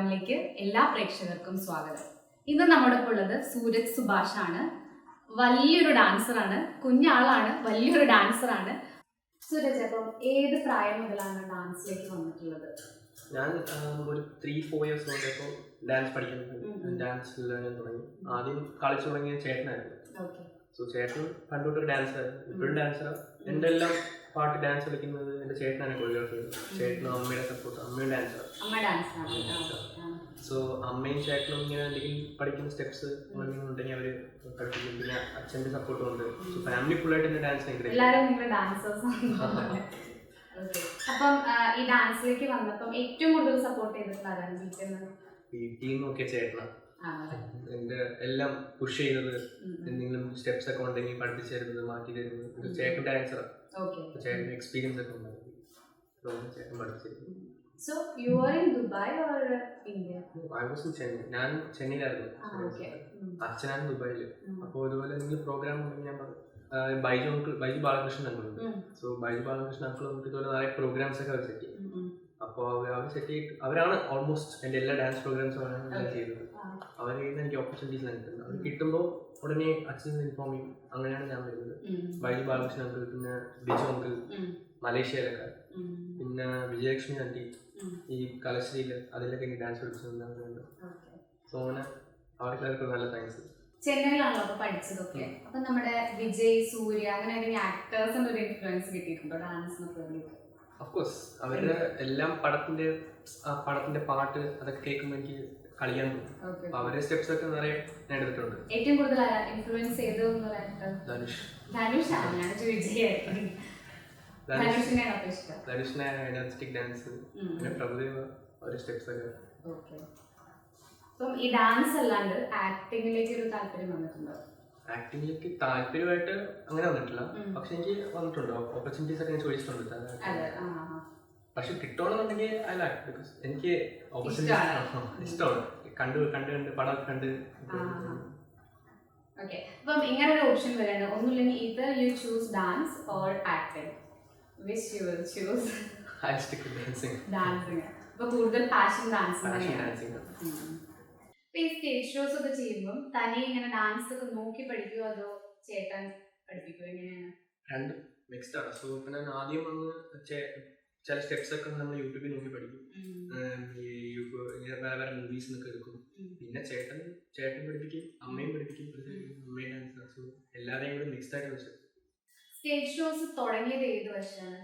പ്രോഗ്രാമിലേക്ക് എല്ലാ പ്രേക്ഷകർക്കും സ്വാഗതം. ഇന്ന് നമ്മുടെ ഒപ്പം ഉള്ളത് സൂരജ് സുഭാഷ് ആണ് വലിയൊരു ഡാൻസറാണ്. കുഞ്ഞാളാണ്. വലിയൊരു ഡാൻസറാണ്. സൂരജ് അപ്പം ഏത് പ്രായം മുതലാണ് ഡാൻസിലേക്ക് വന്നിട്ടുള്ളത്? ഞാൻ ഒരു ത്രീ ഫോർ ഇയേഴ്സ് കൊണ്ടപ്പോൾ ഡാൻസ് പഠിക്കുന്നത് ഡാൻസ് ലേണിങ് ഞാൻ തുടങ്ങി. ആദ്യം കളിച്ചു തുടങ്ങിയ ചേട്ടനായിരുന്നു. സോ ചേട്ടൻ പണ്ടോട്ടൊരു ഡാൻസറായിരുന്നു. ഇപ്പോഴും ഡാൻസറാണ് എന്റെ എല്ലാം പാട്ട് ഡാൻസ് കളിക്കുന്നത് എന്റെ ചേട്ടനാണ് കൊറിയോഗ്രാഫർ ചേട്ടനും അമ്മയുടെ സപ്പോർട്ട് അമ്മയും ഡാൻസർ സോ അമ്മയും ചേട്ടനും ഇങ്ങനെ എന്തെങ്കിലും പഠിക്കുന്ന സ്റ്റെപ്സ് ഉണ്ടെങ്കിൽ അവർ പഠിപ്പിക്കും. പിന്നെ അച്ഛന്റെ സപ്പോർട്ടും ഉണ്ട്. സോ ഫാമിലി ഫുള്ളായിട്ട് എന്റെ ഡാൻസ് ഭയങ്കര. അപ്പം ഈ ഡാൻസിലേക്ക് വന്നപ്പം ഏറ്റവും കൂടുതൽ സപ്പോർട്ട് ചെയ്തിട്ടുള്ള ആരാണ്? വീട്ടിൽ നിന്ന് വീട്ടിൽ നിന്നൊക്കെ ചേട്ടനാണ് ആണല്ലേ? എല്ലാം പുഷ് ചെയ്യുന്നത്. എന്തെങ്കിലും സ്റ്റെപ്സ് ഒക്കെ ഉണ്ടെങ്കിൽ പഠിപ്പിച്ചു തരുന്നത് മാറ്റി തരുന്നത്. ചേട്ടൻ ഡാൻസറാണ്. ചേട്ടൻ എക്സ്പീരിയൻസ് ഒക്കെ ഉണ്ടായിരുന്നു അതുകൊണ്ട് ചേട്ടൻ പഠിച്ചിരുന്നു So you are in Dubai or India? I was in Chennai ഞാൻ ചെന്നൈയിലായിരുന്നു. അച്ഛനാണ് ദുബായിൽ. അപ്പോൾ ഇതുപോലെ എന്തെങ്കിലും പ്രോഗ്രാം ഉണ്ടെങ്കിൽ ഞാൻ ബൈജു അങ്കിൾ ബൈജു ബാലകൃഷ്ണൻ അങ്കിളുണ്ട്. സോ ബൈജു ബാലകൃഷ്ണൻ അങ്കിൾ നമുക്ക് ഇതുപോലെ നിറയെ പ്രോഗ്രാംസ് ഒക്കെ അവർ സെറ്റ് ചെയ്യും. അപ്പോൾ അവർ അവർ സെറ്റ് ചെയ്തിട്ട് അവരാണ് ഓൾമോസ്റ്റ് എന്റെ എല്ലാ ഡാൻസ് പ്രോഗ്രാംസും അവരാണ് ഞാൻ. ചെയ്തത്. അവർ ചെയ്യുന്ന എനിക്ക് ഓപ്പർച്യൂണിറ്റീസ് കിട്ടുന്നത് അത് കിട്ടുമ്പോൾ ഉടനെ അച്ഛൻ ഇൻഫോം ചെയ്യും അങ്ങനെയാണ് ഞാൻ വരുന്നത്. വൈദ്യ ബാലകൃഷ്ണൻ അങ്കിൾ പിന്നെ ബിജു അങ്കിൾ മലേഷ്യയിലൊക്കെ. പിന്നെ വിജയലക്ഷ്മി ആന്റി ഈ കലശ്രീയിൽ അതിലൊക്കെ എനിക്ക് ഡാൻസ് പഠിച്ചിട്ടുണ്ട്. സോ അങ്ങനെ അവർക്കെല്ലാവർക്കും നല്ല താങ്ക്സ് ചെന്നൈയിലാണല്ലോ അപ്പൊ പഠിച്ചതൊക്കെ. അപ്പൊ നമ്മുടെ വിജയ് സൂര്യ അങ്ങനെ ഏതെങ്കിലും ആക്ടേഴ്സിന്റെ ഒരു ഇൻഫ്ലുവൻസ് കിട്ടിയിട്ടുണ്ടോ? ഡാൻസിനൊക്കെ വേണ്ടിയിട്ട് അഫ്കോഴ്സ് അവരുടെ എല്ലാം പടത്തിന്റെ പടത്തിന്റെ പാട്ട് അതൊക്കെ കേൾക്കുമ്പോൾ എനിക്ക് കളിക്കാൻ അപ്പൊ അവരുടെ സ്റ്റെപ്സ് ഒക്കെ നിറയെ ഞാൻ എടുത്തിട്ടുണ്ട്. ഏറ്റവും കൂടുതൽ ഇൻഫ്ലുവൻസ് ആക്ടർ ധനുഷ്. ഞാൻ ധനുഷ്. ധനുഷിനെയാണ് അപ്പൊ ധനുഷിനെ എനർജറ്റിക് ഡാൻസ്. പിന്നെ പ്രഭുദേവ ഒരു സ്റ്റെപ്സ് ഒക്കെ. ഈ ഡാൻസ് അല്ലാണ്ട് ആക്ടിങ്ങിലേക്ക് ഒരു താല്പര്യം വന്നിട്ടുണ്ടോ? ആക്ടിങ്ങിലേക്ക് താല്പര്യമായിട്ട് അങ്ങനെ വന്നിട്ടില്ല. പക്ഷെ എനിക്ക് വന്നിട്ടുണ്ട്. ഓപ്പർച്യൂണിറ്റീസ് ഒക്കെ ഞാൻ ചോദിച്ചിട്ടുണ്ട്. പക്ഷെ കിട്ടണമെന്നുണ്ടെങ്കിൽ ഐ ലൈക്ക് ബിക്കോസ് എനിക്ക്. ഓപ്പർച്യൂണിറ്റീസ് ഇഷ്ടമാണ്. കണ്ട് കണ്ട് കണ്ട് പടം കണ്ട്. ഓക്കെ അപ്പം ഇങ്ങനെ ഒരു ഓപ്ഷൻ വരാണ് ഒന്നുമില്ലെങ്കിൽ ഇത് you choose dance or acting which you will choose I stick dancing dancing അപ്പൊ കൂടുതൽ പാഷൻ ഡാൻസ് പാഷൻ ഡാൻസിങ് ഈ സ്റ്റേജ് ഷോസ് ഒക്കെ ചെയ്യുമ്പോൾ തനി ഇങ്ങനെ ഡാൻസ് ഒക്കെ നോക്കി പഠിക്കുമോ അതോ ചേട്ടൻ പഠിപ്പിക്കുമോ എങ്ങനെയാണ്? രണ്ട് മിക്സ്ഡ് ആണ്. സോ ഇപ്പൊ ഞാൻ ആദ്യം വന്ന് ചെ- ചില സ്റ്റെപ്സ് ഒക്കെ നമ്മൾ യൂട്യൂബിൽ നോക്കി പഠിക്കും. ഇങ്ങനെ വേറെ വേറെ മൂവീസ് എന്നൊക്കെ എടുക്കും. പിന്നെ ചേട്ടൻ ചേട്ടൻ പഠിപ്പിക്കും അമ്മയും പഠിപ്പിക്കും അമ്മയും ഡാൻസ് എല്ലാവരെയും കൂടെ മിക്സ്ഡ് ആയിട്ട് വെച്ചു സ്റ്റേജ് ഷോസ് തുടങ്ങിയത് ഏത് വർഷമാണ്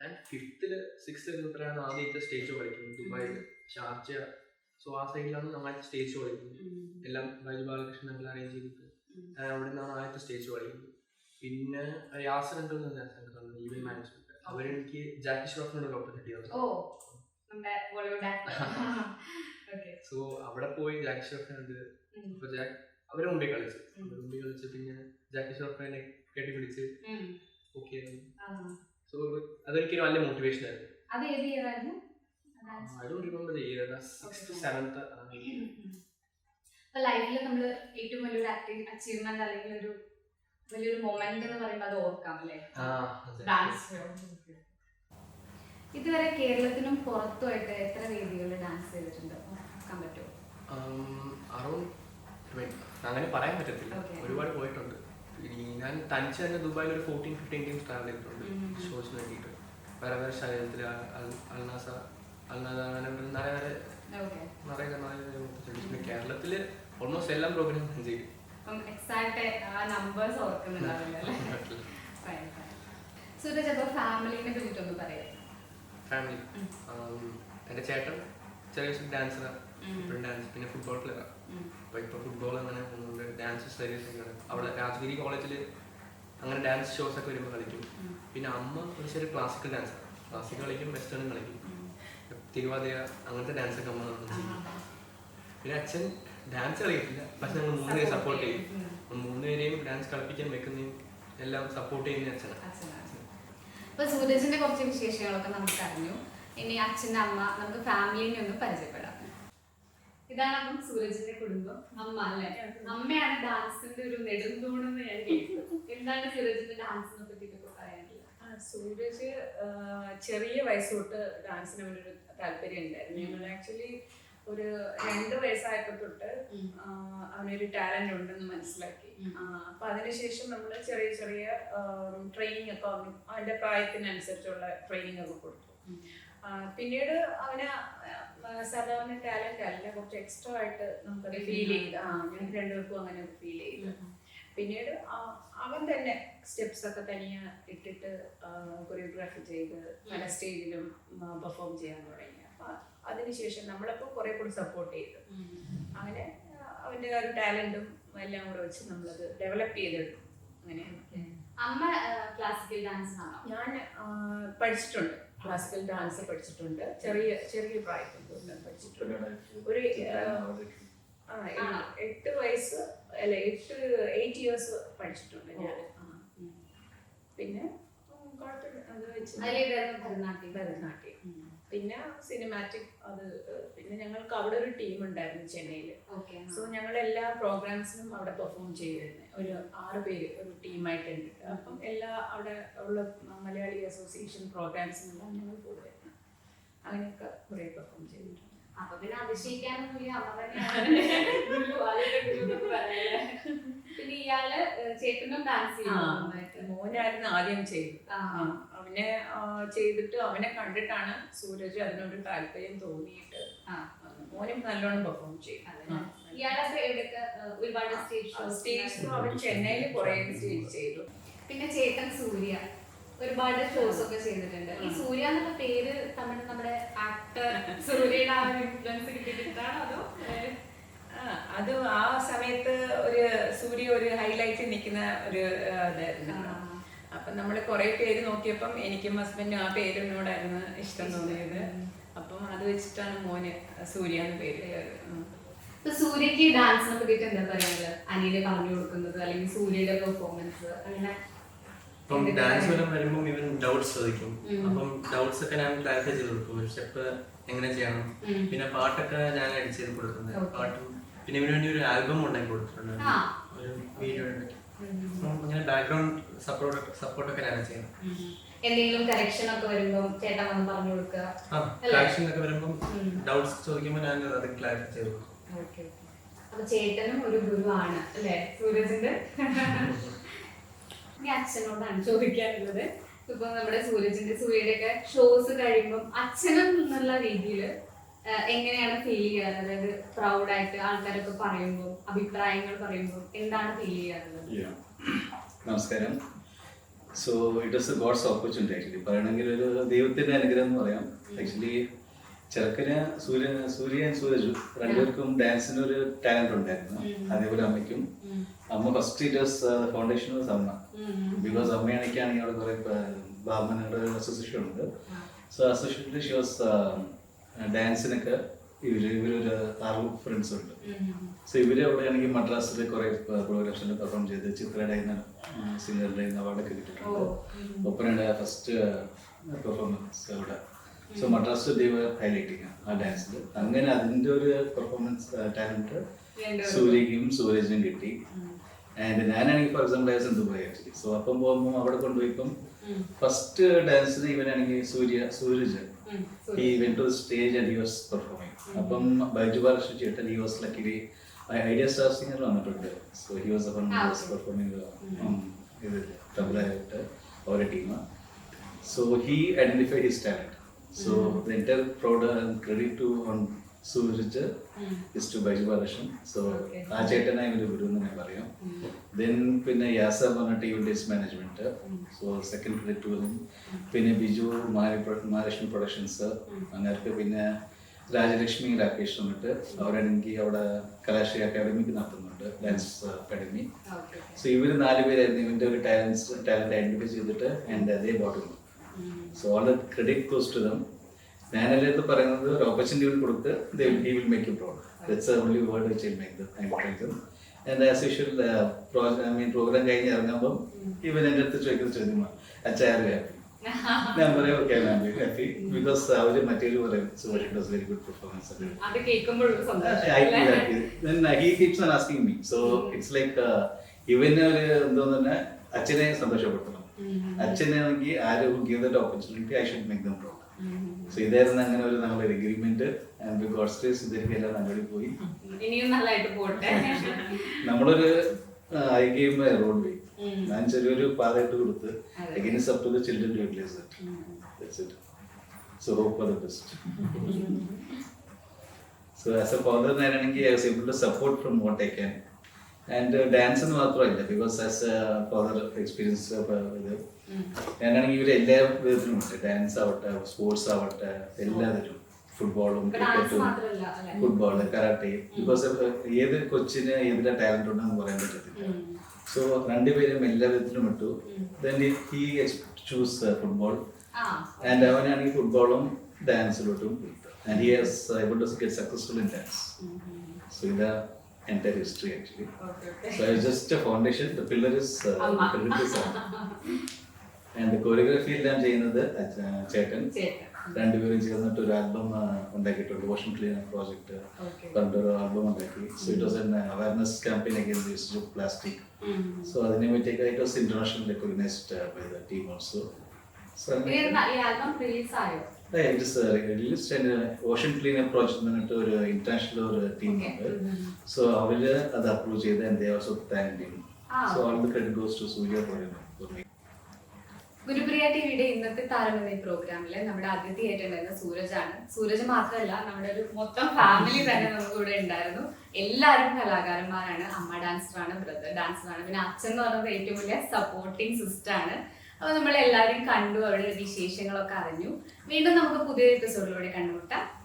ഞാൻ ഫിഫ്ത്തിൽ സിക്സ്ത്തിൽ തൊട്ടാണ് ആദ്യത്തെ സ്റ്റേജ് ഷോ കളിക്കുന്നത് ദുബായിൽ ഷാർജ സോ ആ സൈഡിലാണ് നമ്മൾ സ്റ്റേജ് ഷോ കളിക്കുന്നത് എല്ലാം ബൈജു ബാലകൃഷ്ണൻ എല്ലാം അറേഞ്ച് ചെയ്തിട്ട്. അവിടെ നിന്നാണ് ആദ്യത്തെ സ്റ്റേജ് ഷോ കളിക്കുന്നത് പിന്നെ യാസർ അങ്കിൾ ഈവൻ മാനേജ്മെന്റ് അവരെനിക്ക് ജാക്കി ഷ്രോഫിനോട് ഓപ്പർച്യൂണിറ്റി ഓ നമ്മുടെ ബോളിവുഡ് ഓക്കെ സോ അവിടെ പോയി ജാക്കി ഷ്രോഫിനുണ്ട് അപ്പൊ ജാക്ക് അവരെ മുമ്പേ കളിച്ചു. മുമ്പേ അവരെ മുമ്പിൽ കളിച്ച് പിന്നെ ജാക്കി ഷ്രോഫിനെ കെട്ടിപ്പിടിച്ച് ഓക്കെ സോ അതെനിക്ക് നല്ല മോട്ടിവേഷൻ ആയിരുന്നു. അത് ഏത് ഇയർ ആയിരുന്നു? Dance I don't remember the year six seventh ലൈഫിൽ നമ്മൾ ഏറ്റവും വലിയൊരു ആക്ടിങ് അച്ചീവ്മെന്റ് അല്ലെങ്കിൽ ഒരു വലിയൊരു മൊമെന്റ് എന്ന് പറയുമ്പോൾ അത് ഓർക്കാം അല്ലേ? ആ ഡാൻസ് ഇതുവരെ കേരളത്തിനും പുറത്തുമായിട്ട് എത്ര വേദികളിൽ ഡാൻസ് ചെയ്തിട്ടുണ്ട്? ഓർക്കാൻ പറ്റുമോ? അങ്ങനെ പറയാൻ പറ്റത്തില്ല. ഒരുപാട് പോയിട്ടുണ്ട്. ഇനി ഞാൻ തനിച്ച് തന്നെ ദുബായിൽ ഒരു ഫോർട്ടീൻ ഫിഫ്റ്റീൻ ടീംസ് ട്രാവൽ ചെയ്തിട്ടുണ്ട്. ഷോസിന് വേണ്ടിയിട്ട്. വേറെ വേറെ സ്ഥലത്തിൽ അൽനാസ അൽനാസ അങ്ങനെ നിറയെ നിറയെ ഓക്കെ നിറയെ കേരളത്തിൽ ഓൾമോസ്റ്റ് എല്ലാ പ്രോഗ്രാം ഞാൻ ചെയ്യും അപ്പം എക്സാക്ട് ആ നമ്പേഴ്സ് ഓർക്കുന്നുണ്ടാവില്ല. സൂരജ് അപ്പോൾ ഫാമിലിനെ പറ്റിയിട്ടൊന്ന് പറയാം. ഫാമിലി ഉം. എന്റെ ചേട്ടൻ ചെറിയ ഡാൻസറാണ് ഇപ്പോഴും ഡാൻസ് പിന്നെ ഫുട്ബോൾ പ്ലെയറാണ്. അപ്പോൾ ഇപ്പോൾ ഫുട്ബോൾ അങ്ങനെ പോകുന്നുണ്ട് ഡാൻസ് സ്റ്റഡീസ് ഒക്കെയാണ് അവിടെ രാജഗിരി കോളേജിൽ അങ്ങനെ ഡാൻസ് ഷോസ് ഒക്കെ വരുമ്പോൾ കളിക്കും. പിന്നെ അമ്മ ഒരു ചെറിയ ക്ലാസിക്കൽ ഡാൻസ് ക്ലാസിക്കൽ കളിക്കും വെസ്റ്റേണും കളിക്കും. തിരുവാതിര അങ്ങനത്തെ ഡാൻസ് ഒക്കെ അമ്മ പിന്നെ അച്ഛൻ ഡാൻസ് കളിക്കത്തില്ല. പക്ഷെ ഞങ്ങൾ മൂന്ന് പേര് സപ്പോർട്ട് ചെയ്യും. മൂന്ന് പേരെയും ഡാൻസ് കളിപ്പിക്കാൻ വെക്കുന്നതും എല്ലാം സപ്പോർട്ട് ചെയ്യുന്ന അച്ഛനാണ്. ഇപ്പൊ അപ്പൊ സൂരജിന്റെ കുറച്ച് വിശേഷങ്ങളൊക്കെ നമുക്ക് അറിഞ്ഞു ഇനി അച്ഛന്റെ അമ്മ നമുക്ക് ഫാമിലിനെ ഒന്ന് പരിചയപ്പെടാം. ഇതാണ് അപ്പം സൂരജിന്റെ കുടുംബം. അമ്മ അല്ലേ? അമ്മയാണ് ഡാൻസിന്റെ ഒരു നെടുന്തൂണെന്ന് ഞാൻ കേട്ടു. എന്താണ് സൂരജിന്റെ ഡാൻസിനെ പറ്റിയിട്ടൊക്കെ പറയാനുള്ളത്? സൂരജ് ചെറിയ വയസ്സ് തൊട്ട് ഡാൻസിന് അവനൊരു താല്പര്യം ഉണ്ടായിരുന്നു ഞങ്ങൾ ആക്ച്വലി ഒരു രണ്ട് വയസ്സായപ്പോ തൊട്ട് അവനൊരു ടാലന്റ് ഉണ്ടെന്ന് മനസ്സിലാക്കി. അപ്പൊ അതിനുശേഷം നമ്മൾ ചെറിയ ചെറിയ ട്രെയിനിങ് ഒക്കെ അവന് അവന്റെ പ്രായത്തിനനുസരിച്ചുള്ള ട്രെയിനിങ് ഒക്കെ കൊടുത്തു. പിന്നീട് അവന് സാധാരണ ടാലന്റ് അല്ല കുറച്ച് എക്സ്ട്രാ ആയിട്ട് നമുക്കത് ഫീൽ ചെയ്ത്. ആ ഞങ്ങൾക്ക് രണ്ടുപേർക്കും അങ്ങനെ ഫീൽ ചെയ്ത്. പിന്നീട് അവൻ തന്നെ സ്റ്റെപ്സ് ഒക്കെ തനിയെ ഇട്ടിട്ട് കൊറിയോഗ്രാഫി ചെയ്ത് പല സ്റ്റേജിലും പെർഫോം ചെയ്യാൻ തുടങ്ങി. അപ്പൊ അതിനുശേഷം നമ്മളപ്പോൾ കുറെ കൂടി സപ്പോർട്ട് ചെയ്തു. അങ്ങനെ അവന്റെ ഒരു ടാലന്റും എല്ലാം കൂടെ വെച്ച് നമ്മളത് ഡെവലപ്പ് ചെയ്തെടുത്തു. അങ്ങനെ അമ്മ ക്ലാസിക്കൽ ഡാൻസ് ആണോ? ഞാൻ പഠിച്ചിട്ടുണ്ട്. ക്ലാസിക്കൽ ഡാൻസ് പഠിച്ചിട്ടുണ്ട്. ചെറിയ ചെറിയ പ്രായത്തിൽ പഠിച്ചിട്ടുണ്ട്. ഒരു ആ, എ- ആണോ? എട്ട് വയസ്സ് അല്ല എട്ട് എയ്റ്റ് ഇയേഴ്സ് പഠിച്ചിട്ടുണ്ട് ഞാൻ പിന്നെ? ഭരതനാട്യം. പിന്നെ സിനിമാറ്റിക് അത് പിന്നെ ഞങ്ങൾക്ക് അവിടെ ഒരു ടീം ഉണ്ടായിരുന്നു ചെന്നൈയിൽ ഓക്കെ സോ ഞങ്ങൾ എല്ലാ പ്രോഗ്രാംസിനും അവിടെ പെർഫോം ചെയ്തിരുന്നത് ഒരു ആറ് പേര് ഒരു ടീമായിട്ടുണ്ട് അപ്പം എല്ലാ അവിടെ ഉള്ള മലയാളി അസോസിയേഷൻ പ്രോഗ്രാംസിനെല്ലാം ഞങ്ങൾ പോകുമായിരുന്നു അങ്ങനെയൊക്കെ കുറെ പെർഫോം ചെയ്തിട്ടുണ്ട്. അപ്പൊ പിന്നെ അതിശയിക്കാനൊന്നുമില്ല അമ്മ തന്നെയാണ്. പിന്നെ ഇയാൾ ചേട്ടനും ഡാൻസ് മോനായിരുന്നു ആദ്യം ചെയ്തു അവനെ ചെയ്തിട്ട് അവനെ കണ്ടിട്ടാണ് സൂരജ് അതിനൊരു താല്പര്യം തോന്നിയിട്ട്. മോനും നല്ലോണം പെർഫോം ചെയ്യും ഒരുപാട് സ്റ്റേജ് അവൻ ചെന്നൈയിൽ കുറെ സ്റ്റേജ് ചെയ്തു. പിന്നെ ചേട്ടൻ സൂര്യ. ഒരുപാട് ഷോസ് ഒക്കെ ചെയ്തിട്ടുണ്ട്. ഈ സൂര്യ എന്നുള്ള പേര് തമിഴ് നമ്മുടെ ആക്ടർ സൂര്യയുടെ ആ ഒരു ഇൻഫ്ലുവൻസ് കിട്ടിയിട്ടാണ് അതോ അത് ആ സമയത്ത് ഒരു സൂര്യ ഒരു ഹൈലൈറ്റ് നിൽക്കുന്ന ഒരു ഇതായിരുന്നു അപ്പൊ നമ്മൾ കുറെ പേര് നോക്കിയപ്പം എനിക്കും ഹസ്ബൻഡും ആ പേരിനോടായിരുന്നു ഇഷ്ടം തോന്നിയത്. അപ്പം അത് വെച്ചിട്ടാണ് മോന് സൂര്യ എന്ന് പേര്. സൂര്യക്ക് ഡാൻസിനെ പറ്റിട്ട് എന്താ പറയുന്നത് അനിയെ പറഞ്ഞു കൊടുക്കുന്നത് അല്ലെങ്കിൽ സൂര്യയുടെ പെർഫോമൻസ് അങ്ങനെ ഇപ്പം ഡാൻസ് വരെ വരുമ്പോൾ ഇവൻ ഡൗട്ട്സ് ചോദിക്കും. അപ്പം ഡൗട്ട്സ് ഒക്കെ ഞാൻ ക്ലാരിഫൈ ചെയ്ത് കൊടുക്കും. സ്റ്റെപ്പ് എങ്ങനെ ചെയ്യണം? പിന്നെ പാട്ടൊക്കെ ഞാൻ ചെയ്ത് കൊടുക്കുന്നത്. പാട്ടും പിന്നെ ഇവന് വേണ്ടി ഒരു ആൽബം ഉണ്ടാക്കി കൊടുത്തിട്ടുണ്ട്. ഒരു വീഡിയോ ഉണ്ടാക്കി അങ്ങനെ ബാക്ക്ഗ്രൗണ്ട് സപ്പോർട്ട് ഒക്കെ ഞാൻ ചെയ്യുന്നത് എന്തെങ്കിലും കറക്ഷൻ ഒക്കെ വരുമ്പോൾ ചേട്ടൻ വന്ന് പറഞ്ഞു കൊടുക്കുക. കറക്ഷൻ ഒക്കെ വരുമ്പോൾ ഡൗട്ട്സ് ചോദിക്കുമ്പോൾ ഞാൻ അത് ക്ലാരിഫൈ ചെയ്തു അപ്പൊ ചേട്ടനും ഒരു ഗുരുവാണ് അല്ലേ? സൂരജിന്റെ? ഇനി അച്ഛനോടാണ് ചോദിക്കാനുള്ളത്. ഇപ്പൊ നമ്മുടെ സൂരജിന്റെ സൂര്യയുടെ ഒക്കെ ഷോസ് കഴിയുമ്പോൾ അച്ഛനും എന്നുള്ള രീതിയിൽ എങ്ങനെയാണ് ഫീൽ ചെയ്യാറ് അതായത് പ്രൗഡ് ആയിട്ട് ആൾക്കാരൊക്കെ പറയുമ്പോൾ അഭിപ്രായങ്ങൾ പറയുമ്പോൾ എന്താണ് ഫീൽ ചെയ്യാറുള്ളത്. നമസ്കാരം. So it was a God's opportunity actually പറയണമെങ്കിൽ ഒരു ദൈവത്തിന്റെ അനുഗ്രഹം എന്ന് പറയാം. ആക്ച്വലി ചെറുക്കന് സൂര്യ സൂര്യ സൂരജു സൂരജ് രണ്ടുപേർക്കും ഡാൻസിന് ഒരു ടാലന്റ് ഉണ്ടായിരുന്നു. അതേപോലെ അമ്മയ്ക്കും. അമ്മ first it was foundation was അമ്മ ബിക്കോസ് അമ്മയാണെങ്കിൽ അവിടെ കുറെ ബാബനയുടെ അസോസിയേഷൻ ഉണ്ട്. സോ അസോസിയേഷനിൽ ഷി വാസ് ഡാൻസിനൊക്കെ ഇവർ ഇവരൊരു ആറ് ഫ്രണ്ട്സ് ഉണ്ട്. സോ ഇവർ അവിടെയാണെങ്കിൽ മദ്രാസിൽ കുറെ പ്രോഗ്രാംസിൽ പെർഫോം ചെയ്ത് ചിത്രയുടെ സിംഗറുടെ അവാർഡൊക്കെ കിട്ടിയിട്ടുണ്ട്. ഒപ്പനയുടെ ഫസ്റ്റ് പെർഫോമൻസ് അവിടെ. സോ മദ്രാസ് ദൈവ ഹൈലൈറ്റിങ് ആ ഡാൻസിൽ അങ്ങനെ അതിന്റെ ഒരു പെർഫോമൻസ് ടാലന്റ് സൂര്യക്കും സൂരജിനും കിട്ടി. ആൻഡ് ഞാനാണെങ്കിൽ for example in Dubai actually so അപ്പം പോകുമ്പോൾ അവിടെ കൊണ്ടുപോയിപ്പം ഫസ്റ്റ് ഡാൻസിന് ഇവനാണെങ്കിൽ സൂര്യ സൂരജ്. ഈ went to stage and he was performing. അപ്പം ബൈജു ബാലകൃഷ്ണ ചേട്ടൻ he was luckily Idea Star Singer വന്നിട്ടുണ്ട്. സോ ഹി വാസ് അപ്പം പെർഫോമിങ് വാസ് ഇത് തബലായിട്ട് അവരുടെ team so he identified his talent so the entire proud and credit to on Sooraj is to Baiju Balakrishnan so ആ ചേട്ടനായി ഒരു ഗുരു എന്ന് ഞാൻ പറയാം. ദെൻ പിന്നെ യാസർ പറഞ്ഞിട്ട് events management so second credit വരും പിന്നെ ബിജു മഹാലക്ഷ്മി പ്രൊഡക്ഷൻസ് അങ്ങനെ പിന്നെ രാജലക്ഷ്മി രാകേഷ് വന്നിട്ട് അവരാണെങ്കിൽ അവിടെ കലാശ്രീ അക്കാദമിക്ക് നടത്തുന്നുണ്ട് ഡാൻസ് അക്കാദമി സോ ഇവർ നാലുപേരായിരുന്നു ഇവന്റെ ഒരു ടാലൻസ് ടാലന്റ് ഐഡന്റിഫൈ ചെയ്തിട്ട് ആൻഡ് അതേ bottle so all the credit close to them ഞാനല്ലേ ഇത് പറയുന്നത് ഒരു ഓപ്പർച്യൂണിറ്റി വിൽ കൊടുത്ത് he will make you proud that's only word വെച്ച് make them and as usual I mean program കഴിഞ്ഞ് ഇറങ്ങുമ്പം ഇവൻ എന്റെ അടുത്ത് ചോദിക്കുന്ന ചോദ്യമാണ് അച്ഛാ ആരും ഹാപ്പി ഞാൻ പറയും ഓക്കെ മാം ഹാപ്പി ബിക്കോസ് അവർ മറ്റേരു പറയും so it was very good performance. Then uh, he keeps on asking me. So it's like uh, ഇവന് ഒരു എന്തോന്ന് തന്നെ അച്ഛനെ സന്തോഷപ്പെടുത്തണം. അച്ഛനാണെങ്കിൽ ആരും give the opportunity I should make them proud hmm. So ഇതായിരുന്നു അങ്ങനെ ഒരു നമ്മളൊരു എഗ്രിമെന്റ് എല്ലാം നല്ലൊരു പോയി ഇനിയും നല്ലതായിട്ട് പോട്ടെ. നമ്മളൊരു ഐ ഗെയിം റോഡ് വേ. ഞാൻ ചെറിയൊരു പാതയിട്ട് കൊടുത്ത്. Against up to the children to utilise it so hope for the best so as a father ഞാനാണെങ്കിൽ I was able to support from what I can and dance എന്ന് മാത്രമല്ല because as power experience ഇത്. ഞാനാണെങ്കിൽ ഇവർ എല്ലാ വിധത്തിലും ഉണ്ട്. Dance ആവട്ടെ സ്പോർട്സ് ആവട്ടെ എല്ലാത്തിലും ഫുട്ബോളും ക്രിക്കറ്റും ഫുട്ബോൾ കരാട്ടെ ബിക്കോസ് ഏത് കൊച്ചിന് ഏതിന്റെ ടാലന്റ് ഉണ്ടെന്ന് പറയാൻ പറ്റത്തില്ല. സോ രണ്ടുപേരും എല്ലാ വിധത്തിലും ഇട്ടു. Then he choose football and അവനാണെങ്കിൽ ഫുട്ബോളും ഡാൻസിലോട്ടും and he has able to get successful in dance so ഇത് എന്റെ history actually. Okay, okay. So it's just a foundation. The pillar is uh, Amma. pillar is Amma. And the choreography ഞാൻ ചെയ്യുന്നത് ചേട്ടൻ രണ്ടുപേരും ചേർന്നിട്ട് ഒരു ആൽബം ഉണ്ടാക്കിയിട്ടുണ്ട് വോഷൻ clean project പറഞ്ഞിട്ട് ഒരു ആൽബം ഉണ്ടാക്കി so it was an awareness campaign against use of plastic so അതിനെ പറ്റിയൊക്കെ it was international recognised by the team also so ഈ ആൽബം റിലീസ് ആയോ it is released ocean clean project എന്ന് പറഞ്ഞിട്ട് ഒരു ഇന്റർനാഷണൽ ഒരു ടീം ഉണ്ട്. സോ അവർ അത് അപ്രൂവ് ചെയ്ത് and they also thank. So all the credit goes to Surya for Gurupriya ടിവിയുടെ ഇന്നത്തെ താരം എന്ന പ്രോഗ്രാമിൽ നമ്മുടെ അതിഥിയായിട്ടുണ്ടായിരുന്ന സൂരജാണ് സൂരജ് മാത്രമല്ല നമ്മുടെ ഒരു മൊത്തം ഫാമിലി തന്നെ നമുക്ക് ഇവിടെ ഉണ്ടായിരുന്നു. എല്ലാവരും കലാകാരന്മാരാണ്. അമ്മ ഡാൻസറാണ് ബ്രദർ ഡാൻസറാണ് പിന്നെ അച്ഛൻ എന്ന് പറയുന്നത് ഏറ്റവും വലിയ സപ്പോർട്ടിങ് സിസ്റ്റർ ആണ്. അപ്പൊ നമ്മൾ എല്ലാവരും കണ്ടു അവരുടെ വിശേഷങ്ങളൊക്കെ അറിഞ്ഞു. വീണ്ടും നമുക്ക് പുതിയ എപ്പിസോഡിലൂടെ കണ്ടുമുട്ടാം.